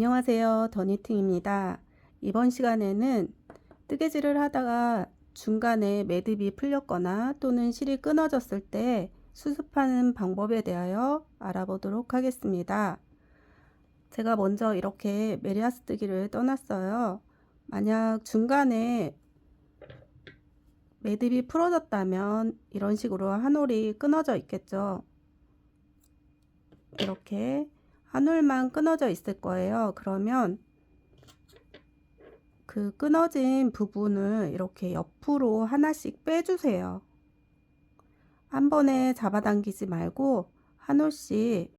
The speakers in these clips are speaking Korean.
안녕하세요. 더니팅입니다. 이번 시간에는 뜨개질을 하다가 중간에 매듭이 풀렸거나 또는 실이 끊어졌을 때 수습하는 방법에 대하여 알아보도록 하겠습니다. 제가 먼저 이렇게 메리아스 뜨기를 떠났어요. 만약 중간에 매듭이 풀어졌다면 이런 식으로 한 올이 끊어져 있겠죠. 이렇게 한 올만 끊어져 있을 거예요. 그러면 그 끊어진 부분을 이렇게 옆으로 하나씩 빼주세요. 한 번에 잡아당기지 말고 한 올씩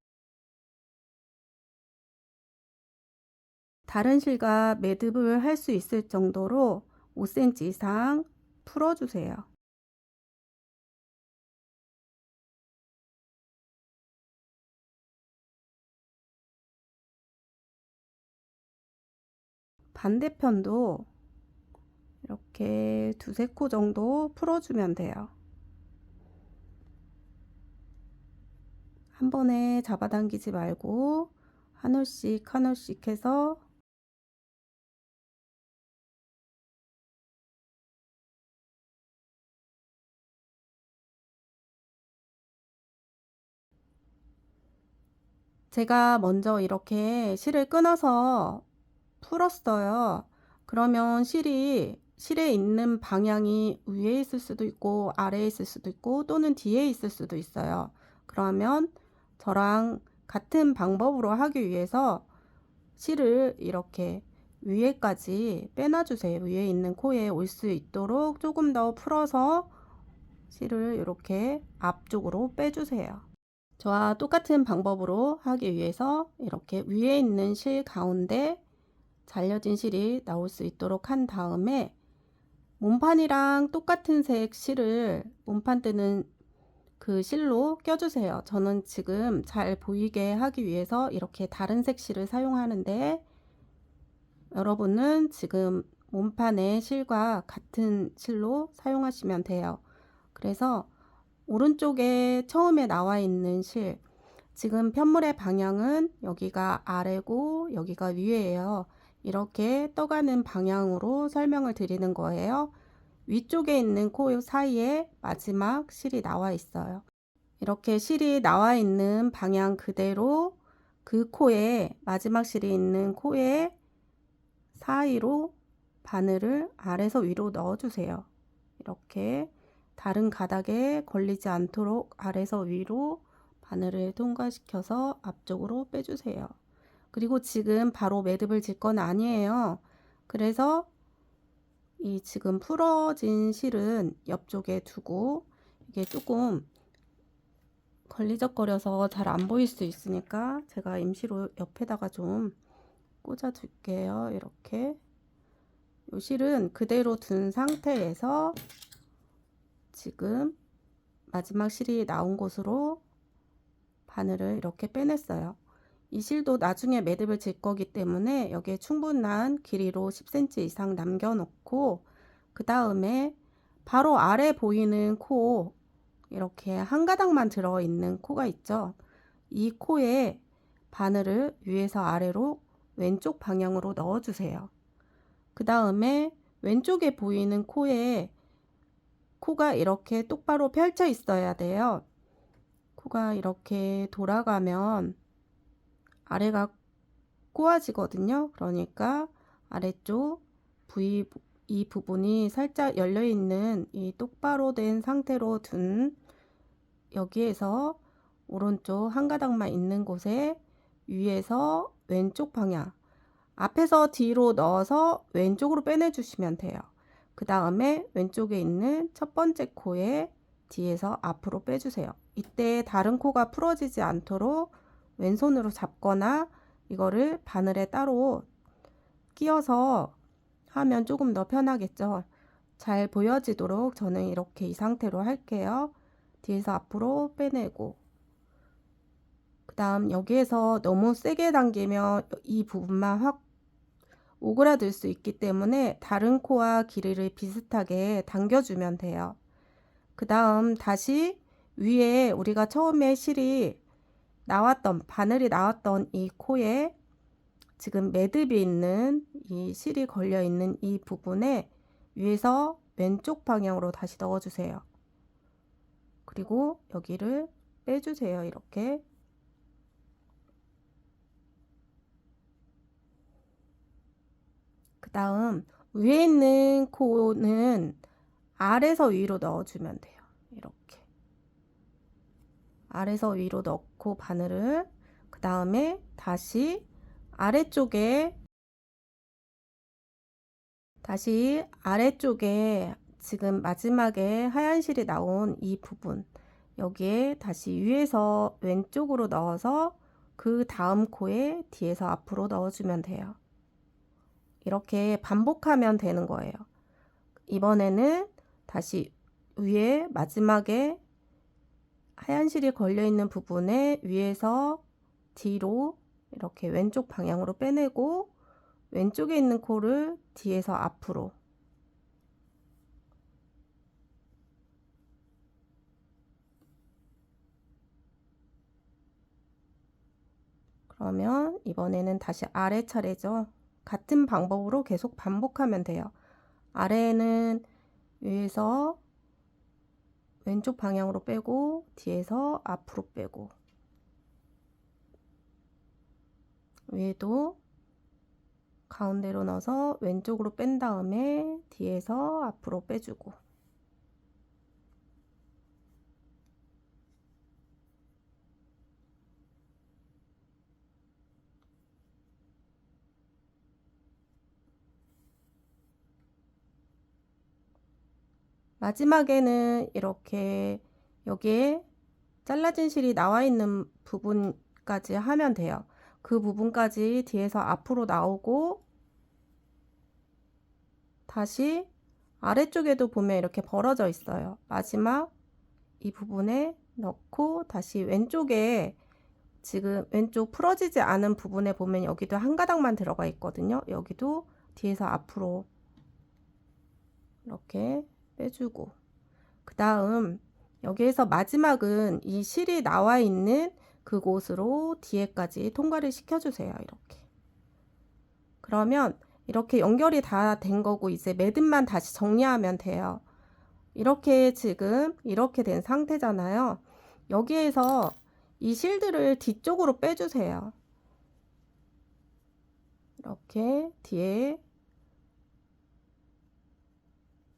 다른 실과 매듭을 할 수 있을 정도로 5cm 이상 풀어주세요. 반대편도 이렇게 두세 코 정도 풀어주면 돼요. 한 번에 잡아당기지 말고 한 올씩 한 올씩 해서 제가 먼저 이렇게 실을 끊어서 풀었어요. 그러면 실이 실에 있는 방향이 위에 있을 수도 있고 아래에 있을 수도 있고 또는 뒤에 있을 수도 있어요. 그러면 저랑 같은 방법으로 하기 위해서 실을 이렇게 위에까지 빼놔주세요. 위에 있는 코에 올 수 있도록 조금 더 풀어서 실을 이렇게 앞쪽으로 빼주세요. 저와 똑같은 방법으로 하기 위해서 이렇게 위에 있는 실 가운데 잘려진 실이 나올 수 있도록 한 다음에 몸판이랑 똑같은 색 실을 몸판 뜨는 그 실로 껴주세요. 저는 지금 잘 보이게 하기 위해서 이렇게 다른 색 실을 사용하는데 여러분은 지금 몸판의 실과 같은 실로 사용하시면 돼요. 그래서 오른쪽에 처음에 나와 있는 실 지금 편물의 방향은 여기가 아래고 여기가 위에예요. 이렇게 떠가는 방향으로 설명을 드리는 거예요. 위쪽에 있는 코 사이에 마지막 실이 나와 있어요. 이렇게 실이 나와 있는 방향 그대로 그 코에 마지막 실이 있는 코에 사이로 바늘을 아래서 위로 넣어주세요. 이렇게 다른 가닥에 걸리지 않도록 아래서 위로 바늘을 통과시켜서 앞쪽으로 빼주세요. 그리고 지금 바로 매듭을 질 건 아니에요. 그래서 이 지금 풀어진 실은 옆쪽에 두고 이게 조금 걸리적거려서 잘 안 보일 수 있으니까 제가 임시로 옆에다가 좀 꽂아 줄게요. 이렇게 이 실은 그대로 둔 상태에서 지금 마지막 실이 나온 곳으로 바늘을 이렇게 빼냈어요. 이 실도 나중에 매듭을 질 거기 때문에 여기에 충분한 길이로 10cm 이상 남겨놓고 그 다음에 바로 아래 보이는 코 이렇게 한 가닥만 들어있는 코가 있죠. 이 코에 바늘을 위에서 아래로 왼쪽 방향으로 넣어주세요. 그 다음에 왼쪽에 보이는 코에 코가 이렇게 똑바로 펼쳐 있어야 돼요. 코가 이렇게 돌아가면 아래가 꼬아지거든요. 그러니까 아래쪽 부위 이 부분이 살짝 열려 있는 이 똑바로 된 상태로 둔 여기에서 오른쪽 한 가닥만 있는 곳에 위에서 왼쪽 방향 앞에서 뒤로 넣어서 왼쪽으로 빼내 주시면 돼요. 그 다음에 왼쪽에 있는 첫 번째 코에 뒤에서 앞으로 빼주세요. 이때 다른 코가 풀어지지 않도록 왼손으로 잡거나 이거를 바늘에 따로 끼워서 하면 조금 더 편하겠죠. 잘 보여지도록 저는 이렇게 이 상태로 할게요. 뒤에서 앞으로 빼내고 그 다음 여기에서 너무 세게 당기면 이 부분만 확 오그라들 수 있기 때문에 다른 코와 길이를 비슷하게 당겨주면 돼요. 그 다음 다시 위에 우리가 처음에 실이 나왔던 바늘이 나왔던 이 코에 지금 매듭이 있는 이 실이 걸려 있는 이 부분에 위에서 왼쪽 방향으로 다시 넣어주세요. 그리고 여기를 빼주세요. 이렇게. 그 다음 위에 있는 코는 아래서 위로 넣어주면 돼요. 아래서 위로 넣고 바늘을 그 다음에 다시 아래쪽에 다시 아래쪽에 지금 마지막에 하얀 실이 나온 이 부분 여기에 다시 위에서 왼쪽으로 넣어서 그 다음 코에 뒤에서 앞으로 넣어주면 돼요. 이렇게 반복하면 되는 거예요. 이번에는 다시 위에 마지막에 하얀 실이 걸려 있는 부분에 위에서 뒤로 이렇게 왼쪽 방향으로 빼내고 왼쪽에 있는 코를 뒤에서 앞으로 그러면 이번에는 다시 아래 차례죠. 같은 방법으로 계속 반복하면 돼요. 아래에는 위에서 왼쪽 방향으로 빼고 뒤에서 앞으로 빼고. 위에도 가운데로 넣어서 왼쪽으로 뺀 다음에 뒤에서 앞으로 빼주고 마지막에는 이렇게 여기에 잘라진 실이 나와 있는 부분까지 하면 돼요. 그 부분까지 뒤에서 앞으로 나오고 다시 아래쪽에도 보면 이렇게 벌어져 있어요. 마지막 이 부분에 넣고 다시 왼쪽에 지금 왼쪽 풀어지지 않은 부분에 보면 여기도 한 가닥만 들어가 있거든요. 여기도 뒤에서 앞으로 이렇게 빼주고 그 다음 여기에서 마지막은 이 실이 나와 있는 그곳으로 뒤에까지 통과를 시켜주세요. 이렇게. 그러면 이렇게 연결이 다 된 거고 이제 매듭만 다시 정리하면 돼요. 이렇게 지금 이렇게 된 상태잖아요. 여기에서 이 실들을 뒤쪽으로 빼주세요. 이렇게 뒤에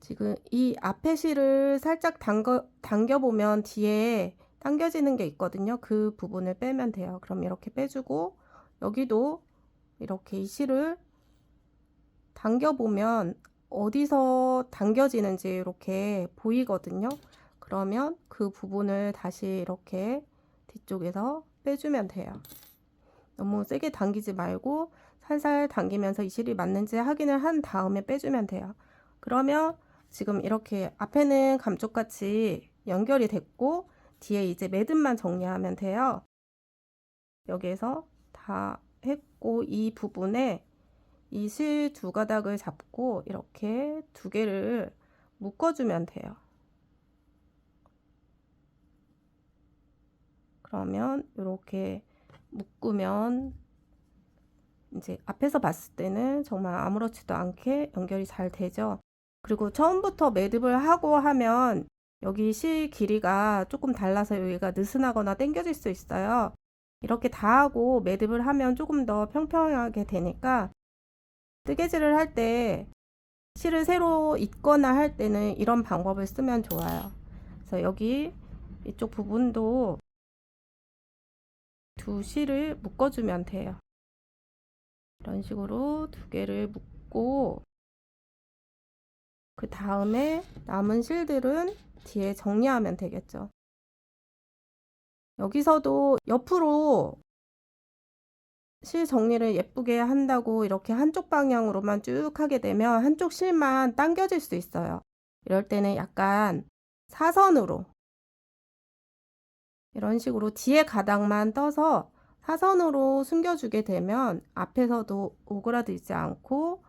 지금 이 앞에 실을 살짝 당겨, 당겨보면 뒤에 당겨지는 게 있거든요. 그 부분을 빼면 돼요. 그럼 이렇게 빼주고 여기도 이렇게 이 실을 당겨보면 어디서 당겨지는지 이렇게 보이거든요. 그러면 그 부분을 다시 이렇게 뒤쪽에서 빼주면 돼요. 너무 세게 당기지 말고 살살 당기면서 이 실이 맞는지 확인을 한 다음에 빼주면 돼요. 그러면 지금 이렇게 앞에는 감쪽같이 연결이 됐고 뒤에 이제 매듭만 정리하면 돼요. 여기에서 다 했고 이 부분에 이 실 두 가닥을 잡고 이렇게 두 개를 묶어주면 돼요. 그러면 이렇게 묶으면 이제 앞에서 봤을 때는 정말 아무렇지도 않게 연결이 잘 되죠. 그리고 처음부터 매듭을 하고 하면 여기 실 길이가 조금 달라서 여기가 느슨하거나 당겨질 수 있어요. 이렇게 다 하고 매듭을 하면 조금 더 평평하게 되니까 뜨개질을 할 때 실을 새로 입거나 할 때는 이런 방법을 쓰면 좋아요. 그래서 여기 이쪽 부분도 두 실을 묶어주면 돼요. 이런 식으로 두 개를 묶고 그 다음에 남은 실들은 뒤에 정리하면 되겠죠. 여기서도 옆으로 실 정리를 예쁘게 한다고 이렇게 한쪽 방향으로만 쭉 하게 되면 한쪽 실만 당겨질 수 있어요. 이럴 때는 약간 사선으로 이런 식으로 뒤에 가닥만 떠서 사선으로 숨겨주게 되면 앞에서도 오그라들지 않고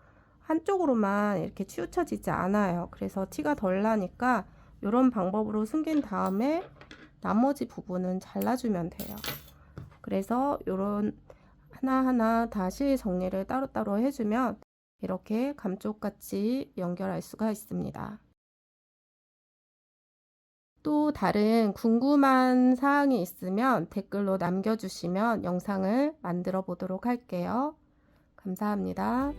한쪽으로만 이렇게 치우쳐지지 않아요. 그래서 티가 덜 나니까 이런 방법으로 숨긴 다음에 나머지 부분은 잘라주면 돼요. 그래서 이런 하나하나 다시 정리를 따로따로 해주면 이렇게 감쪽같이 연결할 수가 있습니다. 또 다른 궁금한 사항이 있으면 댓글로 남겨주시면 영상을 만들어 보도록 할게요. 감사합니다.